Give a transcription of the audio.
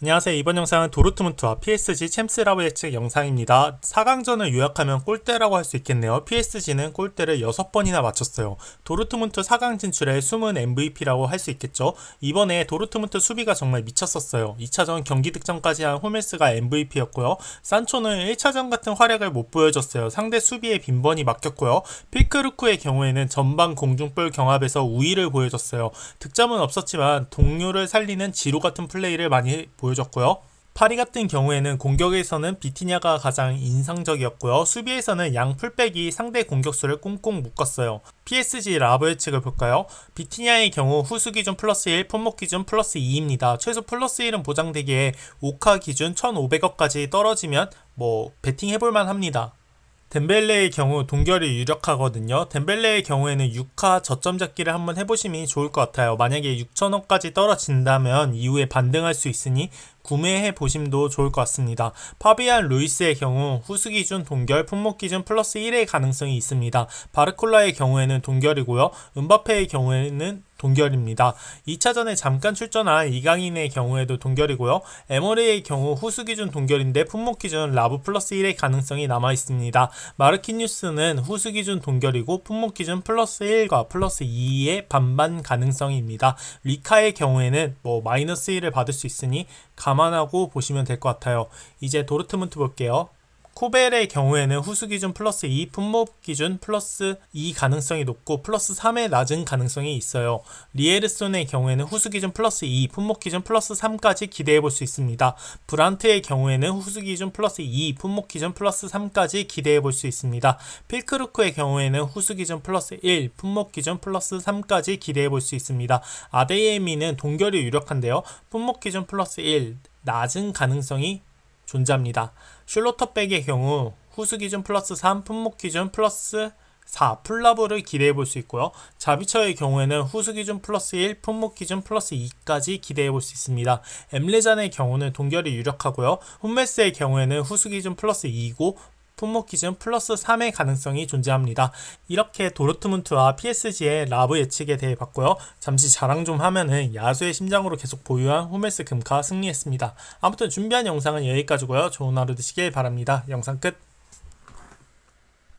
안녕하세요. 이번 영상은 도르트문트와 PSG 챔스라브 예측 영상입니다. 4강전을 요약하면 골대라고 할 수 있겠네요. PSG는 골대를 6번이나 맞췄어요. 도르트문트 4강 진출의 숨은 MVP라고 할 수 있겠죠. 이번에 도르트문트 수비가 정말 미쳤었어요. 2차전 경기 득점까지 한 호멜스가 MVP였고요. 산초는 1차전 같은 활약을 못 보여줬어요. 상대 수비에 빈번히 맡겼고요. 필크루크의 경우에는 전방 공중볼 경합에서 우위를 보여줬어요. 득점은 없었지만 동료를 살리는 지루 같은 플레이를 많이 보여줬 고요. 파리 같은 경우에는 공격에서는 비티냐가 가장 인상적이었고요. 수비에서는 양 풀백이 상대 공격수를 꽁꽁 묶었어요. PSG 라브 예측을 볼까요? 비티냐의 경우 후수 기준 플러스 1, 품목 기준 플러스 2입니다. 최소 플러스 1은 보장되기에 오카 기준 1,500억까지 떨어지면 뭐 베팅 해볼만 합니다. 덴벨레의 경우 동결이 유력하거든요. 덴벨레의 경우에는 6화 저점 잡기를 한번 해보시면 좋을 것 같아요. 만약에 6천원까지 떨어진다면 이후에 반등할 수 있으니 구매해 보심도 좋을 것 같습니다. 파비안 루이스의 경우 후수 기준 동결, 품목 기준 플러스 1의 가능성이 있습니다. 바르콜라의 경우에는 동결이고요. 은바페의 경우에는 동결입니다. 2차전에 잠깐 출전한 이강인의 경우에도 동결이고요. 에머리의 경우 후수 기준 동결인데 품목 기준 라브 플러스 1의 가능성이 남아 있습니다. 마르키뉴스는 후수 기준 동결이고 품목 기준 플러스 1과 플러스 2의 반반 가능성입니다. 리카의 경우에는 뭐 마이너스 1을 받을 수 있으니 감 안하고 보시면 될 것 같아요. 이제 도르트문트 볼게요. 코벨의 경우에는 후수 기준 플러스 2, 품목 기준 플러스 2 가능성이 높고 플러스 3의 낮은 가능성이 있어요. 리에르손의 경우에는 후수 기준 플러스 2, 품목 기준 플러스 3까지 기대해 볼 수 있습니다. 브란트의 경우에는 후수 기준 플러스 2, 품목 기준 플러스 3까지 기대해 볼 수 있습니다. 필크루크의 경우에는 후수 기준 플러스 1, 품목 기준 플러스 3까지 기대해 볼 수 있습니다. 아데이에미는 동결이 유력한데요. 품목 기준 플러스 1, 낮은 가능성이 존재합니다. 슐로터백의 경우 후수 기준 플러스 3, 품목 기준 플러스 4, 풀라브를 기대해 볼 수 있고요. 자비처의 경우에는 후수 기준 플러스 1, 품목 기준 플러스 2까지 기대해 볼 수 있습니다. 엠레잔의 경우는 동결이 유력하고요. 홈메스의 경우에는 후수 기준 플러스 2고 품목 기준 플러스 3의 가능성이 존재합니다. 이렇게 도르트문트와 PSG의 라브 예측에 대해 봤고요. 잠시 자랑 좀 하면은 야수의 심장으로 계속 보유한 호멜스 금카 승리했습니다. 아무튼 준비한 영상은 여기까지고요. 좋은 하루 되시길 바랍니다. 영상 끝.